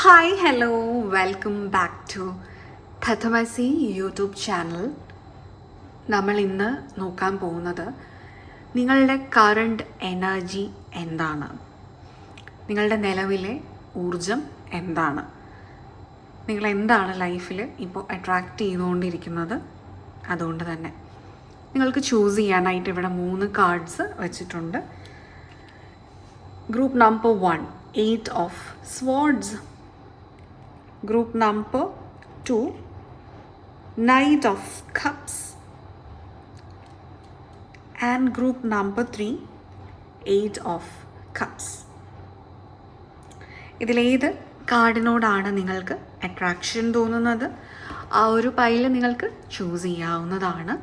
Hi hello welcome back to ഥഥമസി YouTube channel നമ്മൾ ഇന്ന് നോക്കാൻ പോകുന്നത് നിങ്ങളുടെ കറണ്ട് എനർജി എന്താണ്? നിങ്ങളുടെ നിലവിലെ ഊർജം എന്താണ്? നിങ്ങൾ എന്താണ് ലൈഫിൽ ഇപ്പോൾ അട്രാക്റ്റ് ചെയ്തുകൊണ്ടിരിക്കുന്നത്? അതുകൊണ്ട് തന്നെ. നിങ്ങൾക്ക് ചൂസ് ചെയ്യാനായിട്ട് ഇവിടെ മൂന്ന് കാർഡ്സ് വെച്ചിട്ടുണ്ട്. Group number one eight of swords group number two knight of Cups. And group number three eight of Cups. ഇതിലേത് കാർഡിനോടാണ് നിങ്ങൾക്ക് അട്രാക്ഷൻ തോന്നുന്നത്? ആ ഒരു പൈൽ നിങ്ങൾക്ക് ചൂസ് ചെയ്യാവുന്നതാണ്.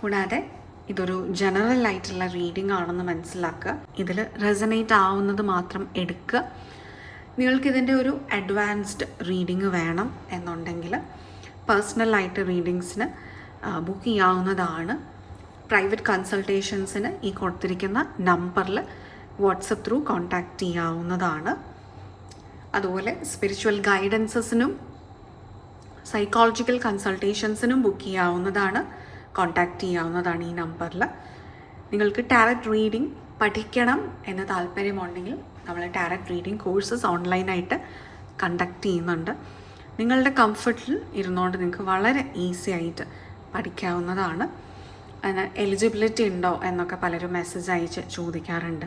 കൂടാതെ ഇതൊരു ജനറൽ ആയിട്ടുള്ള റീഡിംഗ് ആണെന്ന് മനസ്സിലാക്കുക. ഇതിൽ റെസനേറ്റ് ആവുന്നത് മാത്രം എടുക്കുക. നിങ്ങൾക്ക് ഇതിന്റെ ഒരു അഡ്വാൻസ്ഡ് റീഡിങ് വേണം എന്നുണ്ടെങ്കിൽ പേഴ്സണലായിട്ട് റീഡിങ്സിന് ബുക്ക് ചെയ്യാവുന്നതാണ്. പ്രൈവറ്റ് കൺസൾട്ടേഷൻസിന് ഈ കൊടുത്തിരിക്കുന്ന നമ്പറിൽ വാട്സപ്പ് ത്രൂ കോൺടാക്റ്റ് ചെയ്യാവുന്നതാണ്. അതുപോലെ സ്പിരിച്വൽ ഗൈഡൻസസിനും സൈക്കോളജിക്കൽ കൺസൾട്ടേഷൻസിനും ബുക്ക് ചെയ്യാവുന്നതാണ് കോൺടാക്റ്റ് ചെയ്യാവുന്നതാണ് ഈ നമ്പറിൽ നിങ്ങൾക്ക് ടാരറ്റ് റീഡിംഗ് പഠിക്കണം എന്ന് താല്പര്യമുണ്ടെങ്കിൽ നമ്മൾ ടാരറ്റ് റീഡിംഗ് കോഴ്സസ് ഓൺലൈനായിട്ട് കണ്ടക്ട് ചെയ്യുന്നുണ്ട്. നിങ്ങളുടെ കംഫർട്ടിൽ ഇരുന്നുകൊണ്ട് നിങ്ങൾക്ക് വളരെ ഈസി ആയിട്ട് പഠിക്കാവുന്നതാണ്. അതിന് എലിജിബിലിറ്റി ഉണ്ടോ എന്നൊക്കെ പലരും മെസ്സേജ് അയച്ച് ചോദിക്കാറുണ്ട്.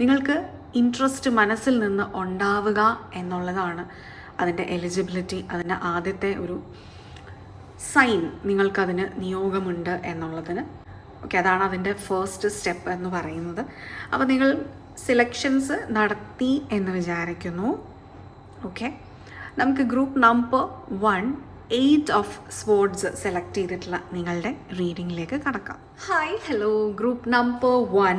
നിങ്ങൾക്ക് ഇൻട്രസ്റ്റ് മനസ്സിൽ നിന്ന് ഉണ്ടാവുക എന്നുള്ളതാണ് അതിന്റെ എലിജിബിലിറ്റി അതിന്റെ ആദ്യത്തെ ഒരു സൈൻ നിങ്ങൾക്കതിന് നിയോഗമുണ്ട് എന്നുള്ളതിന്. ഓക്കെ അതാണ് അതിന്റെ ഫസ്റ്റ് സ്റ്റെപ്പ് എന്ന് പറയുന്നത്. അപ്പോൾ നിങ്ങൾ സിലക്ഷൻസ് നടത്തി എന്ന് വിചാരിക്കുന്നു. ഓക്കെ നമുക്ക് group number one eight of sports select ചെയ്തിട്ടുള്ള നിങ്ങളുടെ റീഡിങ്ങിലേക്ക് കടക്കാം. Hi hello group number one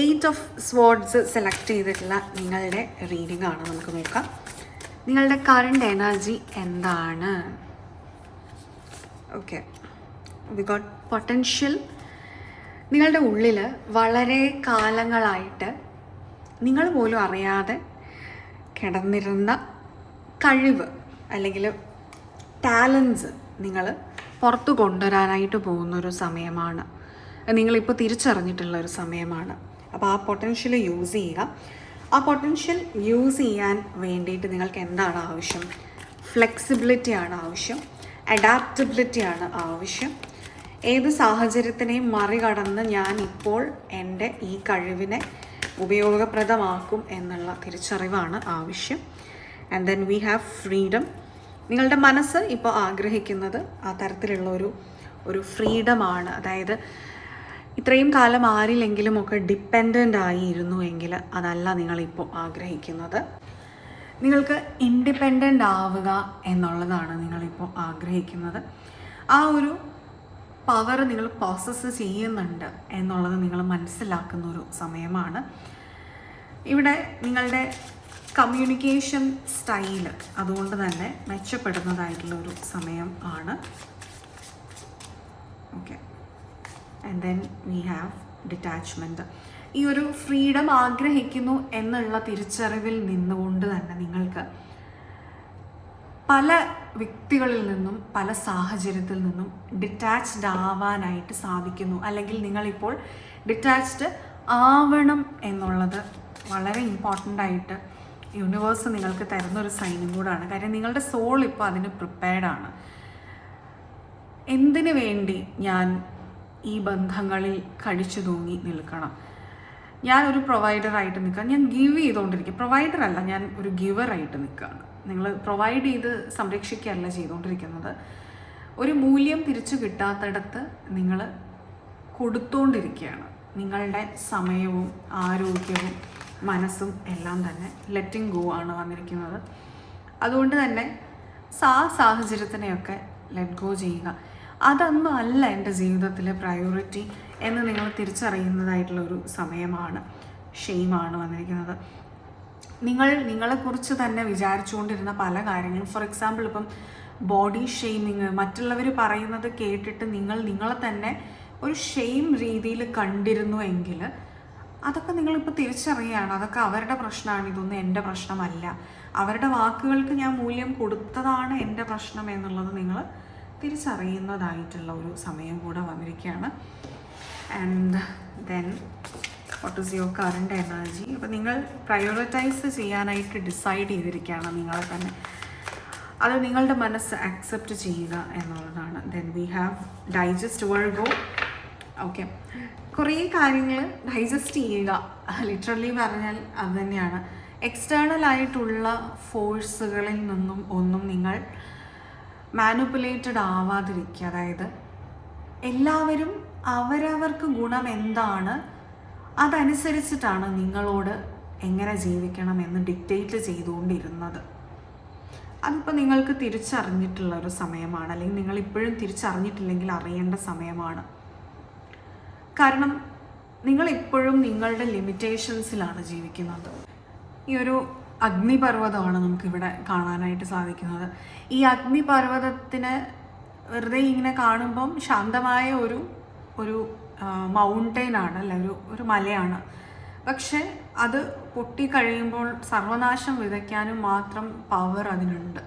eight of sports select ചെയ്തിട്ടുള്ള നിങ്ങളുടെ റീഡിംഗ് ആണ് നമുക്ക് നോക്കാം. നിങ്ങളുടെ കറണ്ട് എനർജി എന്താണ്? ഓക്കെ വി ഗോട്ട് പൊട്ടൻഷ്യൽ നിങ്ങളുടെ ഉള്ളിൽ വളരെ കാലങ്ങളായിട്ട് നിങ്ങൾ പോലും അറിയാതെ കിടന്നിരുന്ന കഴിവ് അല്ലെങ്കിൽ ടാലൻസ് നിങ്ങൾ പുറത്തു കൊണ്ടുവരാനായിട്ട് പോകുന്നൊരു സമയമാണ്. നിങ്ങളിപ്പോൾ തിരിച്ചറിഞ്ഞിട്ടുള്ള ഒരു സമയമാണ്. അപ്പോൾ ആ പൊട്ടൻഷ്യൽ യൂസ് ചെയ്യുക. ആ പൊട്ടൻഷ്യൽ യൂസ് ചെയ്യാൻ വേണ്ടിയിട്ട് നിങ്ങൾക്ക് എന്താണ് ആവശ്യം? ഫ്ലെക്സിബിലിറ്റി ആണ് ആവശ്യം. അഡാപ്റ്റബിലിറ്റി ആണ് ആവശ്യം. ഏത് സാഹചര്യത്തിനെയും മറികടന്ന് ഞാൻ ഇപ്പോൾ എന്റെ ഈ കഴിവിനെ ഉപയോഗപ്രദമാക്കും എന്നുള്ള തിരിച്ചറിവാണ് ആവശ്യം. And then we have freedom നിങ്ങളുടെ മനസ്സ് ഇപ്പോൾ ആഗ്രഹിക്കുന്നത് ആ തരത്തിലുള്ള ഒരു ഒരു ഫ്രീഡമാണ്. അതായത് ഇത്രയും കാലം ആരിലെങ്കിലും ഒക്കെ ഡിപ്പെൻഡന്റ് ആയിരുന്നു എങ്കിൽ അതല്ല നിങ്ങളിപ്പോൾ ആഗ്രഹിക്കുന്നത്. നിങ്ങൾക്ക് ഇൻഡിപെൻഡന്റ് ആവുക എന്നുള്ളതാണ് നിങ്ങളിപ്പോൾ ആഗ്രഹിക്കുന്നത്. ആ ഒരു പവർ നിങ്ങൾ പ്രോസസ്സ് ചെയ്യുന്നുണ്ട് എന്നുള്ളത് നിങ്ങൾ മനസ്സിലാക്കുന്ന ഒരു സമയമാണ്. ഇവിടെ നിങ്ങളുടെ കമ്മ്യൂണിക്കേഷൻ സ്റ്റൈൽ അതുകൊണ്ട് തന്നെ മെച്ചപ്പെടുന്നതായിട്ടുള്ള ഒരു സമയം ആണ്. Okay and then we have detachment ഈ ഒരു ഫ്രീഡം ആഗ്രഹിക്കുന്നു എന്നുള്ള തിരിച്ചറിവിൽ നിന്നുകൊണ്ട് തന്നെ നിങ്ങൾക്ക് പല വ്യക്തികളിൽ നിന്നും പല സാഹചര്യത്തിൽ നിന്നും ഡിറ്റാച്ച്ഡ് ആവാനായിട്ട് സാധിക്കുന്നു. അല്ലെങ്കിൽ നിങ്ങളിപ്പോൾ ഡിറ്റാച്ച്ഡ് ആവണം എന്നുള്ളത് വളരെ ഇമ്പോർട്ടന്റ് ആയിട്ട് യൂണിവേഴ്സ് നിങ്ങൾക്ക് തരുന്ന ഒരു സൈനും കൂടാണ്. കാര്യം നിങ്ങളുടെ സോൾ ഇപ്പോൾ അതിന് പ്രിപ്പയർഡ് ആണ്. എന്തിനു വേണ്ടി ഞാൻ ഈ ബന്ധങ്ങളിൽ കടിച്ചു തൂങ്ങി നിൽക്കണം? ഞാൻ ഒരു പ്രൊവൈഡറായിട്ട് നിൽക്കുക ഞാൻ ഗിവ് ചെയ്തുകൊണ്ടിരിക്കുക പ്രൊവൈഡർ അല്ല ഞാൻ ഒരു ഗിവറായിട്ട് നിൽക്കുകയാണ് നിങ്ങൾ പ്രൊവൈഡ് ചെയ്ത് സംരക്ഷിക്കുകയല്ല ചെയ്തുകൊണ്ടിരിക്കുന്നത് ഒരു മൂല്യം തിരിച്ചു കിട്ടാത്തടത്ത് നിങ്ങൾ കൊടുത്തുകൊണ്ടിരിക്കുകയാണ് നിങ്ങളുടെ സമയവും ആരോഗ്യവും മനസ്സും എല്ലാം തന്നെ ലെറ്റിംഗ് ഗോ ആണ് വന്നിരിക്കുന്നത്. അതുകൊണ്ട് തന്നെ സാ സാഹചര്യത്തിനെയൊക്കെ ലെറ്റ് ഗോ ചെയ്യുക. അതൊന്നും അല്ല എന്റെ ജീവിതത്തിലെ പ്രയോറിറ്റി എന്ന് നിങ്ങൾ തിരിച്ചറിയുന്നതായിട്ടുള്ള ഒരു സമയമാണ്. ഷെയിമാണ് വന്നിരിക്കുന്നത്. നിങ്ങൾ നിങ്ങളെക്കുറിച്ച് തന്നെ വിചാരിച്ചുകൊണ്ടിരുന്ന പല കാര്യങ്ങളും ഫോർ എക്സാമ്പിൾ ഇപ്പം ബോഡി ഷെയ്മിങ് മറ്റുള്ളവർ പറയുന്നത് കേട്ടിട്ട് നിങ്ങൾ നിങ്ങളെ തന്നെ ഒരു ഷെയിം രീതിയിൽ കണ്ടിരുന്നു എങ്കിൽ അതൊക്കെ നിങ്ങളിപ്പോൾ തിരിച്ചറിയുകയാണ്. അതൊക്കെ അവരുടെ പ്രശ്നമാണ്. ഇതൊന്നും എന്റെ പ്രശ്നമല്ല. അവരുടെ വാക്കുകൾക്ക് ഞാൻ മൂല്യം കൊടുത്തതാണ് എന്റെ പ്രശ്നം എന്നുള്ളത് നിങ്ങൾ തിരിച്ചറിയുന്നതായിട്ടുള്ള ഒരു സമയം കൂടെ വന്നിരിക്കുകയാണ്. And then what is your current energy അപ്പോൾ നിങ്ങൾ പ്രയോറിറ്റൈസ് ചെയ്യാനായിട്ട് ഡിസൈഡ് ചെയ്തിരിക്കുകയാണ് നിങ്ങളെ തന്നെ. അത് നിങ്ങളുടെ മനസ്സ് അക്സെപ്റ്റ് ചെയ്യുക എന്നുള്ളതാണ്. ദെൻ വി ഹാവ് ഡൈജസ്റ്റ് വേൾഗോ ഓക്കെ കുറേ കാര്യങ്ങൾ ഡൈജസ്റ്റ് ചെയ്യുക. ലിറ്ററലി പറഞ്ഞാൽ അത് തന്നെയാണ്. എക്സ്റ്റേണൽ ആയിട്ടുള്ള ഫോഴ്സുകളിൽ നിന്നും ഒന്നും നിങ്ങൾ മാനുപ്പുലേറ്റഡ് ആവാതിരിക്കുക. അതായത് എല്ലാവരും അവരവർക്ക് ഗുണം എന്താണ്? അതനുസരിച്ചിട്ടാണ് നിങ്ങളോട് എങ്ങനെ ജീവിക്കണം എന്ന് ഡിക്റ്റേറ്റ് ചെയ്തുകൊണ്ടിരുന്നത്. അതിപ്പോൾ നിങ്ങൾക്ക് തിരിച്ചറിഞ്ഞിട്ടുള്ള ഒരു സമയമാണ് അല്ലെങ്കിൽ നിങ്ങൾ ഇപ്പോഴും തിരിച്ചറിഞ്ഞിട്ടില്ലെങ്കിൽ അറിയേണ്ട സമയമാണ്. കാരണം നിങ്ങൾ ഇപ്പോഴും നിങ്ങളുടെ ലിമിറ്റേഷൻസിലാണ് ജീവിക്കുന്നത്. ഈ ഒരു അഗ്നിപർവതമാണ് നമുക്കിവിടെ കാണാനായിട്ട് സാധിക്കുന്നത്. ഈ അഗ്നിപർവതത്തിന് വെറുതെ ഇങ്ങനെ കാണുമ്പം ശാന്തമായ ഒരു ഒരു മൗണ്ടെയിൻ ആണ് അല്ല ഒരു ഒരു മലയാണ്. പക്ഷെ അത് പൊട്ടിക്കഴിയുമ്പോൾ സർവനാശം വിതയ്ക്കാനും മാത്രം പവർ അതിനുണ്ട്.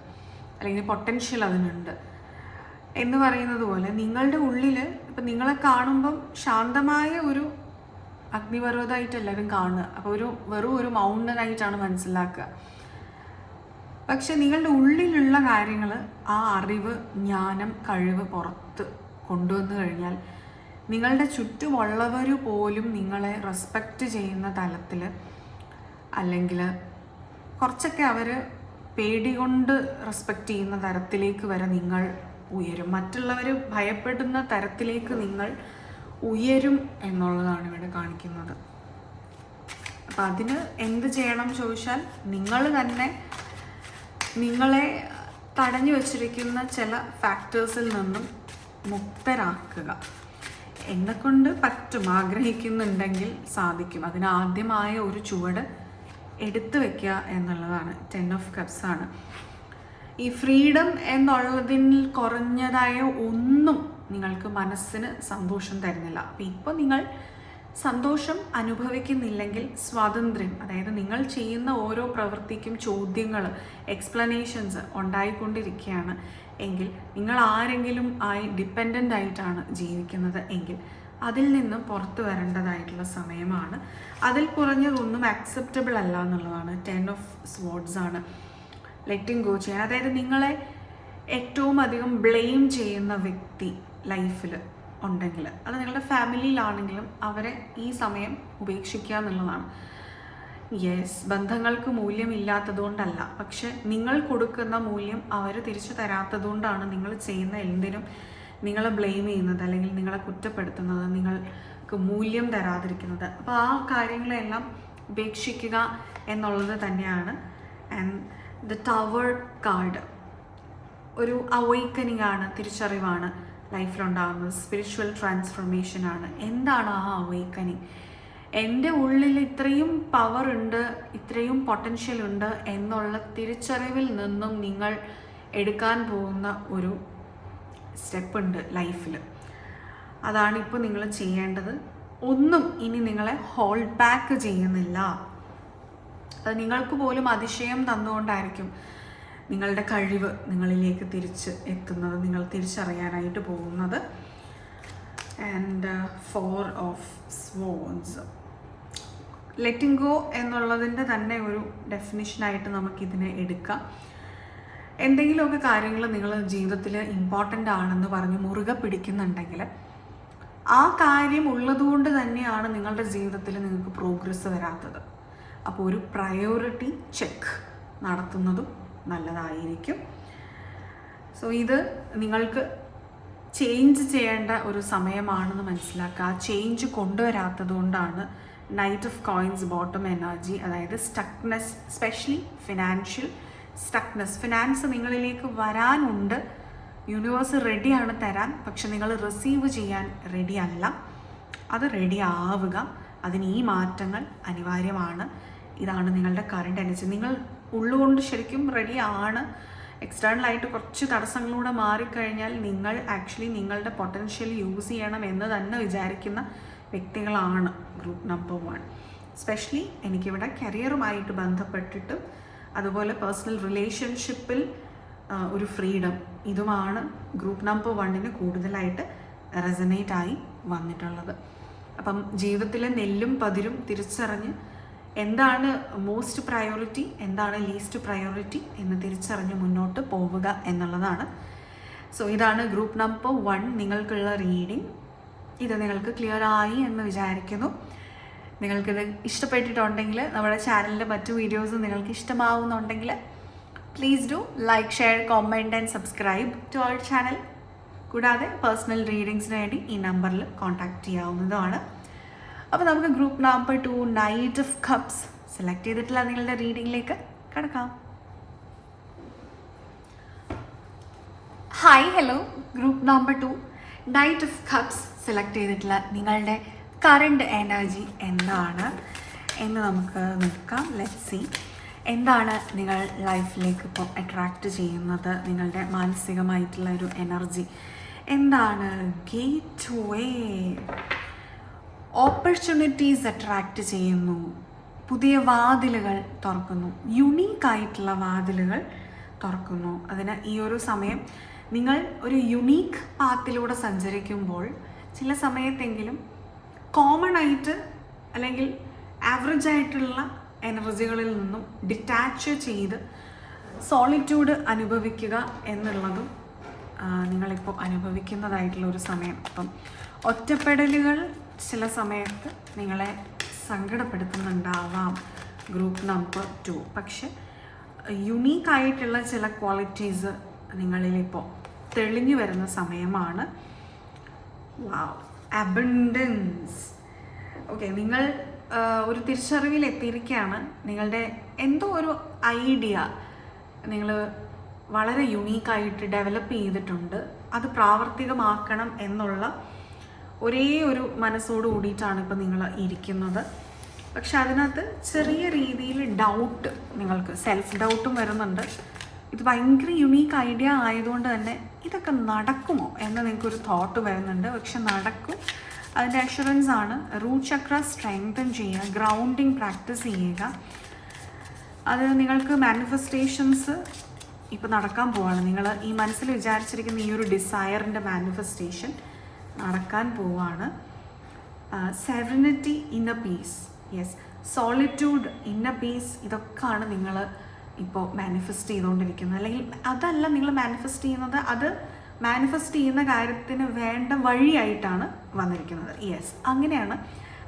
അല്ലെങ്കിൽ പൊട്ടൻഷ്യൽ അതിനുണ്ട്. എന്ന് പറയുന്നത് പോലെ നിങ്ങളുടെ ഉള്ളിൽ ഇപ്പം നിങ്ങളെ കാണുമ്പം ശാന്തമായ ഒരു അഗ്നിപർവതമായിട്ട് എല്ലാവരും കാണുക. അപ്പോൾ ഒരു വെറും ഒരു മൗണ്ടനായിട്ടാണ് മനസ്സിലാക്കുക. പക്ഷെ നിങ്ങളുടെ ഉള്ളിലുള്ള കാര്യങ്ങൾ ആ അറിവ് ജ്ഞാനം കഴിവ് പുറത്ത് കൊണ്ടുവന്നു കഴിഞ്ഞാൽ നിങ്ങളുടെ ചുറ്റുമുള്ളവർ പോലും നിങ്ങളെ റെസ്പെക്റ്റ് ചെയ്യുന്ന തലത്തിൽ അല്ലെങ്കിൽ കുറച്ചൊക്കെ അവർ പേടി കൊണ്ട് റെസ്പെക്റ്റ് ചെയ്യുന്ന തരത്തിലേക്ക് വരെ നിങ്ങൾ ഉയരും. മറ്റുള്ളവർ ഭയപ്പെടുന്ന തരത്തിലേക്ക് നിങ്ങൾ ഉയരും എന്നുള്ളതാണ് ഇവിടെ കാണിക്കുന്നത്. അപ്പം അതിന് എന്ത് ചെയ്യണം ചോദിച്ചാൽ നിങ്ങൾ തന്നെ നിങ്ങളെ തടഞ്ഞു വച്ചിരിക്കുന്ന ചില ഫാക്ടേഴ്സിൽ നിന്നും മുക്തരാക്കുക. എന്നെക്കൊണ്ട് പറ്റും ആഗ്രഹിക്കുന്നുണ്ടെങ്കിൽ സാധിക്കും. അതിന് ആദ്യമായ ഒരു ചുവട് എടുത്തു വെക്കുക എന്നുള്ളതാണ്. ടെൻ ഓഫ് കപ്സ് ആണ്. ഈ ഫ്രീഡം എന്നുള്ളതിൽ കുറഞ്ഞതായ ഒന്നും നിങ്ങൾക്ക് മനസ്സിന് സന്തോഷം തരുന്നില്ല. അപ്പം ഇപ്പോൾ നിങ്ങൾ സന്തോഷം അനുഭവിക്കുന്നില്ലെങ്കിൽ സ്വാതന്ത്ര്യം അതായത് നിങ്ങൾ ചെയ്യുന്ന ഓരോ പ്രവൃത്തിക്കും ചോദ്യങ്ങൾ എക്സ്പ്ലനേഷൻസ് ഉണ്ടായിക്കൊണ്ടിരിക്കുകയാണ്. എങ്കിൽ നിങ്ങൾ ആരെങ്കിലും ആയി ഡിപ്പെൻഡന്റ് ആയിട്ടാണ് ജീവിക്കുന്നത് എങ്കിൽ അതിൽ നിന്ന് പുറത്തു വരേണ്ടതായിട്ടുള്ള സമയമാണ്. അതിൽ കുറഞ്ഞതൊന്നും അക്സെപ്റ്റബിൾ അല്ല എന്നുള്ളതാണ്. ടെൻ ഓഫ് സ്വാർഡ്സ് ആണ്. ലെറ്റിംഗ് ഗോ ചെയ്യാൻ. അതായത് നിങ്ങളെ ഏറ്റവും അധികം ബ്ലെയിം ചെയ്യുന്ന വ്യക്തി ലൈഫിൽ ഉണ്ടെങ്കിൽ അത് നിങ്ങളുടെ ഫാമിലിയിലാണെങ്കിലും അവരെ ഈ സമയം ഉപേക്ഷിക്കുക എന്നുള്ളതാണ്. യെസ് ബന്ധങ്ങൾക്ക് മൂല്യമില്ലാത്തതുകൊണ്ടല്ല. പക്ഷെ നിങ്ങൾ കൊടുക്കുന്ന മൂല്യം അവർ തിരിച്ചു തരാത്തതുകൊണ്ടാണ് നിങ്ങൾ ചെയ്യുന്ന എന്തിനും നിങ്ങളെ ബ്ലെയിം ചെയ്യുന്നത് അല്ലെങ്കിൽ നിങ്ങളെ കുറ്റപ്പെടുത്തുന്നത് നിങ്ങൾക്ക് മൂല്യം തരാതിരിക്കുന്നത്. അപ്പോൾ ആ കാര്യങ്ങളെല്ലാം ഉപേക്ഷിക്കുക എന്നുള്ളത് തന്നെയാണ്. ആൻഡ് ദ ടവർ കാർഡ് ഒരു അവൈക്കനിങ് ആണ് തിരിച്ചറിവാണ്. ലൈഫിലുണ്ടാകുന്നത് സ്പിരിച്വൽ ട്രാൻസ്ഫോർമേഷൻ ആണ് എന്താണ് ആ അവൈക്കനിങ് എന്റെ ഉള്ളിൽ ഇത്രയും പവർ ഉണ്ട് ഇത്രയും പൊട്ടൻഷ്യൽ ഉണ്ട് എന്നുള്ള തിരിച്ചറിവിൽ നിന്നും നിങ്ങൾ എടുക്കാൻ പോകുന്ന ഒരു സ്റ്റെപ്പ് ഉണ്ട് ലൈഫിൽ അതാണ് ഇപ്പോൾ നിങ്ങൾ ചെയ്യേണ്ടത്. ഒന്നും ഇനി നിങ്ങളെ ഹോൾഡ് ബാക്ക് ചെയ്യുന്നില്ല. അത് നിങ്ങൾക്ക് പോലും അതിശയം തന്നുകൊണ്ടായിരിക്കും നിങ്ങളുടെ കഴിവ് നിങ്ങളിലേക്ക് തിരിച്ച് എത്തുന്നത് നിങ്ങൾ തിരിച്ചറിയാനായിട്ട് പോകുന്നത്. And four of swords letting go എന്നുള്ളതിന്റെ തന്നെ ഒരു ഡെഫിനിഷനായിട്ട് നമുക്കിതിനെ എടുക്കാം. എന്തെങ്കിലുമൊക്കെ കാര്യങ്ങൾ നിങ്ങൾ ജീവിതത്തിൽ ഇമ്പോർട്ടന്റ് ആണെന്ന് പറഞ്ഞ് മുറുകെ പിടിക്കുന്നുണ്ടെങ്കിൽ ആ കാര്യം ഉള്ളതുകൊണ്ട് തന്നെയാണ് നിങ്ങളുടെ ജീവിതത്തിൽ നിങ്ങൾക്ക് പ്രോഗ്രസ് വരാത്തത്. അപ്പോൾ ഒരു പ്രയോറിറ്റി ചെക്ക് നടത്തുന്നതും നല്ലതായിരിക്കും. സോ ഇത് നിങ്ങൾക്ക് ചേഞ്ച് ചെയ്യേണ്ട ഒരു സമയമാണെന്ന് മനസ്സിലാക്കുക. ആ ചേഞ്ച് കൊണ്ടുവരാത്തത് കൊണ്ടാണ് knight of coins bottom energy അതായത് stuckness specially financial stuckness finance നിങ്ങളിലേക്ക് വരാനുണ്ട്. യൂണിവേഴ്സ് റെഡിയാണ് തരാൻ. പക്ഷെ നിങ്ങൾ റിസീവ് ചെയ്യാൻ റെഡി അല്ല. അത് റെഡി ആവുക. അതിന് ഈ മാറ്റങ്ങൾ അനിവാര്യമാണ്. ഇതാണ് നിങ്ങളുടെ കറണ്ട് എനർജി നിങ്ങൾ ഉള്ളുകൊണ്ട് ശരിക്കും റെഡി ആണ്. എക്സ്റ്റേണലായിട്ട് കുറച്ച് തടസ്സങ്ങളിലൂടെ മാറിക്കഴിഞ്ഞാൽ നിങ്ങൾ ആക്ച്വലി നിങ്ങളുടെ പൊട്ടൻഷ്യൽ യൂസ് ചെയ്യണം എന്ന് തന്നെ വിചാരിക്കുന്ന വ്യക്തികളാണ് ഗ്രൂപ്പ് നമ്പർ വൺ സ്പെഷ്യലി എനിക്കിവിടെ കരിയറുമായിട്ട് ബന്ധപ്പെട്ടിട്ടും അതുപോലെ പേഴ്സണൽ റിലേഷൻഷിപ്പിൽ ഒരു ഫ്രീഡം ഇതുമാണ് ഗ്രൂപ്പ് നമ്പർ വണ്ണിന് കൂടുതലായിട്ട് റെസനേറ്റ് ആയി വന്നിട്ടുള്ളത്. അപ്പം ജീവിതത്തിലെ നെല്ലും പതിരും തിരിച്ചറിഞ്ഞ് എന്താണ് മോസ്റ്റ് പ്രയോറിറ്റി എന്താണ് ലീസ്റ്റ് പ്രയോറിറ്റി എന്ന് തിരിച്ചറിഞ്ഞ് മുന്നോട്ട് പോവുക എന്നുള്ളതാണ്. സോ ഇതാണ് ഗ്രൂപ്പ് നമ്പർ വൺ നിങ്ങൾക്കുള്ള റീഡിംഗ് ഇത് നിങ്ങൾക്ക് ക്ലിയർ ആയി എന്ന് വിചാരിക്കുന്നു. നിങ്ങൾക്കിത് ഇഷ്ടപ്പെട്ടിട്ടുണ്ടെങ്കിൽ നമ്മുടെ ചാനലിന്റെ മറ്റു വീഡിയോസ് നിങ്ങൾക്ക് ഇഷ്ടമാവുന്നുണ്ടെങ്കിൽ please do like share comment and subscribe to our channel കൂടാതെ പേഴ്സണൽ റീഡിങ്സിന് വേണ്ടി ഈ നമ്പറിൽ കോൺടാക്റ്റ് ചെയ്യാവുന്നതുമാണ് അപ്പോൾ നമുക്ക് group number two knight of cups select ചെയ്തിട്ടുള്ള നിങ്ങളുടെ റീഡിങ്ങിലേക്ക് കിടക്കാം. Hi hello group number two knight of cups select ചെയ്തിട്ടുള്ള നിങ്ങളുടെ കറണ്ട് എനർജി എന്താണ് എന്ന് നമുക്ക് നോക്കാം. ലെറ്റ് സി എന്താണ് നിങ്ങൾ ലൈഫിലേക്ക് ഇപ്പോൾ അട്രാക്റ്റ് ചെയ്യുന്നത്? നിങ്ങളുടെ മാനസികമായിട്ടുള്ള ഒരു എനർജി എന്താണ്? ഗേറ്റ് വേ ഓപ്പർച്യൂണിറ്റീസ് അട്രാക്റ്റ് ചെയ്യുന്നു. പുതിയ വാതിലുകൾ തുറക്കുന്നു. യുണീക്ക് ആയിട്ടുള്ള വാതിലുകൾ തുറക്കുന്നു. അതിന് ഈ ഒരു സമയം നിങ്ങൾ ഒരു യുണീക്ക് പാത്തിലൂടെ സഞ്ചരിക്കുമ്പോൾ ചില സമയത്തെങ്കിലും കോമൺ ആയിട്ട് അല്ലെങ്കിൽ ആവറേജ് ആയിട്ടുള്ള എനർജികളിൽ നിന്നും ഡിറ്റാച്ച് ചെയ്ത് സോളിറ്റ്യൂഡ് അനുഭവിക്കുക എന്നുള്ളതും നിങ്ങളിപ്പോൾ അനുഭവിക്കുന്നതായിട്ടുള്ള ഒരു സമയം. അപ്പം ഒറ്റപ്പെടലുകൾ ചില സമയത്ത് നിങ്ങളെ സങ്കടപ്പെടുത്തുന്നുണ്ടാവാം. ഗ്രൂപ്പ് നമ്പർ ടു പക്ഷെ യുണീക്കായിട്ടുള്ള ചില ക്വാളിറ്റീസ് നിങ്ങളിലിപ്പോൾ തെളിഞ്ഞു വരുന്ന സമയമാണ്. വാവ് അബണ്ടൻസ് ഓക്കെ നിങ്ങൾ ഒരു തിരിച്ചറിവിൽ എത്തിയിരിക്കുകയാണ് നിങ്ങളുടെ എന്തോ ഒരു ഐഡിയ നിങ്ങൾ വളരെ യുണീക്കായിട്ട് ഡെവലപ്പ് ചെയ്തിട്ടുണ്ട്. അത് പ്രാവർത്തികമാക്കണം എന്നുള്ള ഒരേ ഒരു മനസ്സോട് കൂടിയിട്ടാണ് ഇപ്പോൾ നിങ്ങൾ ഇരിക്കുന്നത്. പക്ഷെ അതിനകത്ത് ചെറിയ രീതിയിൽ ഡൗട്ട് നിങ്ങൾക്ക് സെൽഫ് ഡൗട്ടും വരുന്നുണ്ട്. ഇത് ഭയങ്കര യുണീക്ക് ഐഡിയ ആയതുകൊണ്ട് തന്നെ ഇതൊക്കെ നടക്കുമോ എന്ന് നിങ്ങൾക്കൊരു തോട്ട് വരുന്നുണ്ട്. പക്ഷെ നടക്കും. അതിന്റെ അഷുറൻസ് ആണ് റൂട്ട് ചക്ര സ്ട്രെങ്തൻ ചെയ്യുക ഗ്രൗണ്ടിങ് പ്രാക്ടീസ് ചെയ്യുക. അത് നിങ്ങൾക്ക് മാനിഫെസ്റ്റേഷൻസ് ഇപ്പോൾ നടക്കാൻ പോവാണ്. നിങ്ങൾ ഈ മനസ്സിൽ വിചാരിച്ചിരിക്കുന്ന ഈ ഒരു ഡിസയറിന്റെ മാനിഫെസ്റ്റേഷൻ നടക്കാൻ പോവാണ്. Serenity a peace yes solitude a peace ഇതൊക്കെയാണ് നിങ്ങൾ ഇപ്പോൾ മാനിഫെസ്റ്റ് ചെയ്തുകൊണ്ടിരിക്കുന്നത് അല്ലെങ്കിൽ അതല്ല നിങ്ങൾ മാനിഫെസ്റ്റ് ചെയ്യുന്നത് അത് മാനിഫെസ്റ്റ് ചെയ്യുന്ന കാര്യത്തിന് വേണ്ട വഴിയായിട്ടാണ് വന്നിരിക്കുന്നത്. യെസ് അങ്ങനെയാണ്.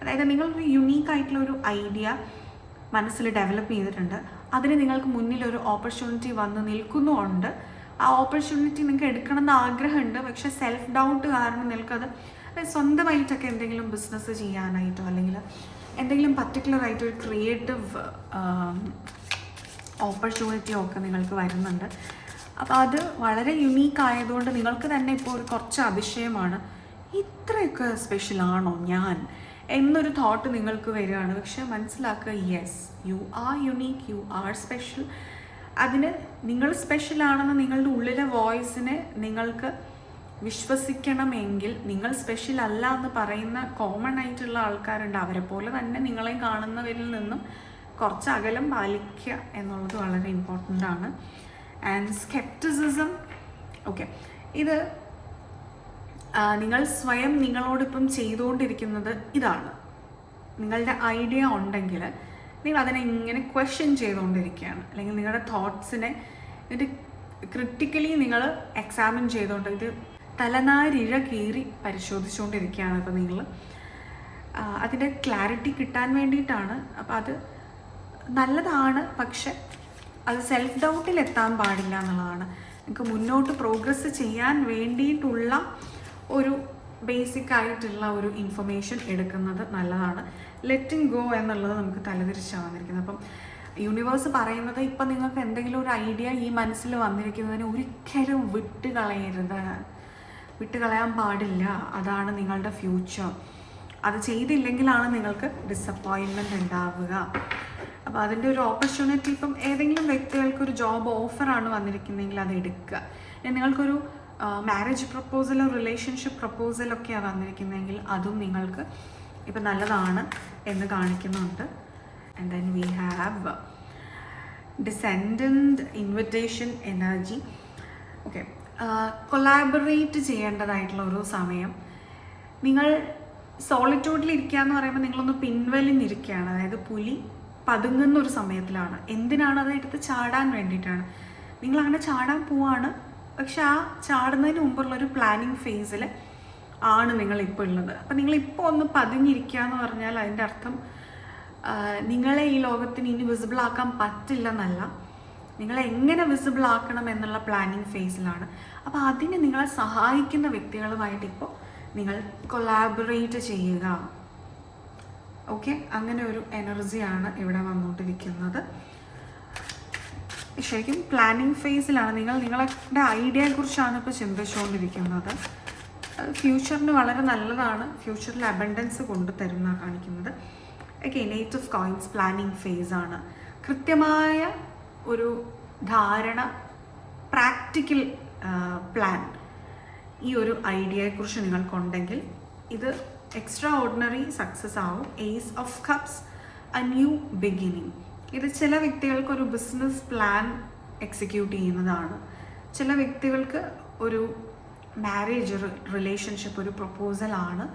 അതായത് നിങ്ങളൊരു യുണീക്ക് ആയിട്ടുള്ള ഒരു ഐഡിയ മനസ്സിൽ ഡെവലപ്പ് ചെയ്തിട്ടുണ്ട്. അതിന് നിങ്ങൾക്ക് മുന്നിൽ ഒരു ഓപ്പർച്യൂണിറ്റി വന്ന് നിൽക്കുന്നുണ്ട് ആ ഓപ്പർച്യൂണിറ്റി നിങ്ങൾക്ക് എടുക്കണം എന്ന് ആഗ്രഹമുണ്ട്. പക്ഷെ സെൽഫ് ഡൗട്ട് കാരണം നിങ്ങൾക്കത് സ്വന്തമായിട്ടൊക്കെ എന്തെങ്കിലും ബിസിനസ് ചെയ്യാനായിട്ടോ അല്ലെങ്കിൽ എന്തെങ്കിലും പർട്ടിക്കുലർ ആയിട്ട് ഒരു ക്രിയേറ്റീവ് ഓപ്പർച്യൂണിറ്റിയോ ഒക്കെ നിങ്ങൾക്ക് വരുന്നുണ്ട്. അപ്പോൾ അത് വളരെ യുണീക്ക് ആയതുകൊണ്ട് നിങ്ങൾക്ക് തന്നെ ഇപ്പോൾ ഒരു കുറച്ച് അതിശയമാണ്. ഇത്രയൊക്കെ സ്പെഷ്യലാണോ ഞാൻ? എന്നൊരു തോട്ട് നിങ്ങൾക്ക് വരികയാണ്. പക്ഷേ മനസ്സിലാക്കുക yes you are unique you are special അതിന് നിങ്ങൾ സ്പെഷ്യൽ ആണെന്ന് നിങ്ങളുടെ ഉള്ളിലെ വോയിസിനെ നിങ്ങൾക്ക് വിശ്വസിക്കണമെങ്കിൽ നിങ്ങൾ സ്പെഷ്യൽ അല്ല എന്ന് പറയുന്ന കോമൺ ആയിട്ടുള്ള ആൾക്കാരുണ്ട്. അവരെ പോലെ തന്നെ നിങ്ങളെ കാണുന്നവരിൽ നിന്നും കുറച്ച് അകലം പാലിക്കുക എന്നുള്ളത് വളരെ ഇമ്പോർട്ടന്റ് ആണ്. ആൻഡ് സ്കെപ്റ്റിസിസം ഓക്കെ ഇത് നിങ്ങൾ സ്വയം നിങ്ങളോടിപ്പം ചെയ്തുകൊണ്ടിരിക്കുന്നത് ഇതാണ്. നിങ്ങളുടെ ഐഡിയ ഉണ്ടെങ്കിൽ നിങ്ങൾ അതിനെ ഇങ്ങനെ ക്വസ്റ്റ്യൻ ചെയ്തുകൊണ്ടിരിക്കുകയാണ്. അല്ലെങ്കിൽ നിങ്ങളുടെ തോട്ട്സിനെ ഇത് ക്രിട്ടിക്കലി നിങ്ങൾ എക്സാമിൻ ചെയ്തുകൊണ്ട് ഇത് തലനാരിഴ കീറി പരിശോധിച്ചുകൊണ്ടിരിക്കുകയാണ് ഇപ്പം നിങ്ങൾ. അതിന്റെ ക്ലാരിറ്റി കിട്ടാൻ വേണ്ടിയിട്ടാണ്. അപ്പോൾ അത് നല്ലതാണ് പക്ഷെ അത് സെൽഫ് ഡൗട്ടിൽ എത്താൻ പാടില്ല എന്നുള്ളതാണ്. നിങ്ങൾക്ക് മുന്നോട്ട് പ്രോഗ്രസ് ചെയ്യാൻ വേണ്ടിയിട്ടുള്ള ഒരു ബേസിക് ആയിട്ടുള്ള ഒരു ഇൻഫർമേഷൻ എടുക്കുന്നത് നല്ലതാണ്. ലെറ്റിംഗ് ഗോ എന്നുള്ളത് നമുക്ക് തലതിരിച്ചാണ് വന്നിരിക്കുന്നത്. അപ്പം യൂണിവേഴ്സ് പറയുന്നത് ഇപ്പം നിങ്ങൾക്ക് എന്തെങ്കിലും ഒരു ഐഡിയ ഈ മനസ്സിൽ വന്നിരിക്കുന്നതിന് ഒരിക്കലും വിട്ട് കളയരുത്. വിട്ട് കളയാൻ പാടില്ല. അതാണ് നിങ്ങളുടെ ഫ്യൂച്ചർ അത് ചെയ്തില്ലെങ്കിലാണ് നിങ്ങൾക്ക് ഡിസപ്പോയിൻമെന്റ് ഉണ്ടാവുക. അപ്പോൾ അതിന്റെ ഒരു ഓപ്പർച്യൂണിറ്റി ഇപ്പം ഏതെങ്കിലും വ്യക്തികൾക്ക് ഒരു ജോബ് ഓഫറാണ് വന്നിരിക്കുന്നതെങ്കിൽ അത് എടുക്കുക. നിങ്ങൾക്കൊരു മാരേജ് പ്രപ്പോസലോ റിലേഷൻഷിപ്പ് പ്രപ്പോസലൊക്കെയാണ് വന്നിരിക്കുന്നതെങ്കിൽ അതും നിങ്ങൾക്ക് ഇപ്പം നല്ലതാണ് എന്ന് കാണിക്കുന്നുണ്ട്. And then we have descendant invitation energy okay collaborate ചെയ്യേണ്ടതായിട്ടുള്ള ഒരു സമയം. നിങ്ങൾ സോളിറ്റ്യൂഡിൽ ഇരിക്കുക എന്ന് പറയുമ്പോൾ നിങ്ങളൊന്ന് പിൻവലിഞ്ഞിരിക്കുകയാണ്. അതായത് പുലി പതുങ്ങുന്ന ഒരു സമയത്തിലാണ്. എന്തിനാണ് അത് എടുത്ത് ചാടാൻ വേണ്ടിയിട്ടാണ്. നിങ്ങൾ അങ്ങനെ ചാടാൻ പോവാണ്. പക്ഷെ ആ ചാടുന്നതിന് മുമ്പുള്ള ഒരു പ്ലാനിങ് ഫേസിൽ ആണ് നിങ്ങൾ ഇപ്പോൾ ഉള്ളത്. അപ്പം നിങ്ങൾ ഇപ്പോൾ ഒന്ന് പതുങ്ങിയിരിക്കുക എന്ന് പറഞ്ഞാൽ അതിന്റെ അർത്ഥം നിങ്ങളെ ഈ ലോകത്തിന് ഇനി വിസിബിൾ ആക്കാൻ പറ്റില്ല എന്നല്ല നിങ്ങളെ എങ്ങനെ വിസിബിൾ ആക്കണം എന്നുള്ള പ്ലാനിങ് ഫേസിലാണ് അപ്പോൾ അതിന് നിങ്ങളെ സഹായിക്കുന്ന വ്യക്തികളുമായിട്ട് ഇപ്പോൾ നിങ്ങൾ കൊലാബറേറ്റ് ചെയ്യുക. ഓക്കെ അങ്ങനെ ഒരു എനർജിയാണ് ഇവിടെ വന്നുകൊണ്ടിരിക്കുന്നത് ശരിക്കും പ്ലാനിങ് ഫേസിലാണ് നിങ്ങൾ നിങ്ങളുടെ ഐഡിയയെ ഐഡിയയെക്കുറിച്ചാണ് ഇപ്പോൾ ചിന്തിച്ചുകൊണ്ടിരിക്കുന്നത്. ഫ്യൂച്ചറിന് വളരെ നല്ലതാണ്. ഫ്യൂച്ചറിൽ അബൻഡൻസ് കൊണ്ടുതരുന്ന കാണിക്കുന്നത്. Okay knight of coins planning phase ആണ്. കൃത്യമായ ഒരു ധാരണ പ്രാക്ടിക്കൽ പ്ലാൻ ഈ ഒരു ഐഡിയയെക്കുറിച്ച് നിങ്ങൾക്കുണ്ടെങ്കിൽ ഇത് എക്സ്ട്രാ ഓർഡിനറി സക്സസ് ആവും. Ace of cups a new beginning ഇത് ചില വ്യക്തികൾക്ക് ഒരു ബിസിനസ് പ്ലാൻ എക്സിക്യൂട്ട് ചെയ്യുന്നതാണ്. ചില വ്യക്തികൾക്ക് ഒരു മാരേജ് റിലേഷൻഷിപ്പ് ഒരു പ്രപ്പോസലാണ്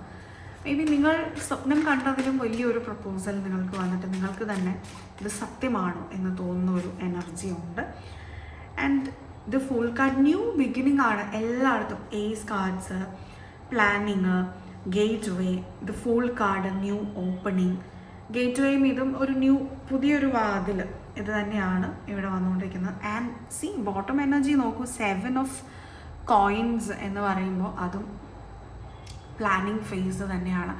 മേ ബി നിങ്ങൾ സ്വപ്നം കണ്ടതിലും വലിയൊരു പ്രപ്പോസൽ നിങ്ങൾക്ക് വന്നിട്ട് നിങ്ങൾക്ക് തന്നെ ഇത് സത്യമാണോ എന്ന് തോന്നുന്ന ഒരു എനർജി ഉണ്ട്. ആൻഡ് ഇത് ഫുൾ കാർഡ് ന്യൂ ബിഗിനിങ് ആണ്. എല്ലായിടത്തും ace cards planning gateway the full card new opening. Gate വേയും ഇതും ഒരു ന്യൂ പുതിയൊരു വാതിൽ ഇത് തന്നെയാണ് ഇവിടെ വന്നുകൊണ്ടിരിക്കുന്നത്. ആൻഡ് സി ബോട്ടം എനർജി നോക്കൂ സെവൻ ഓഫ് കോയിൻസ് എന്ന് പറയുമ്പോൾ അതും പ്ലാനിങ് ഫേസ് തന്നെയാണ്.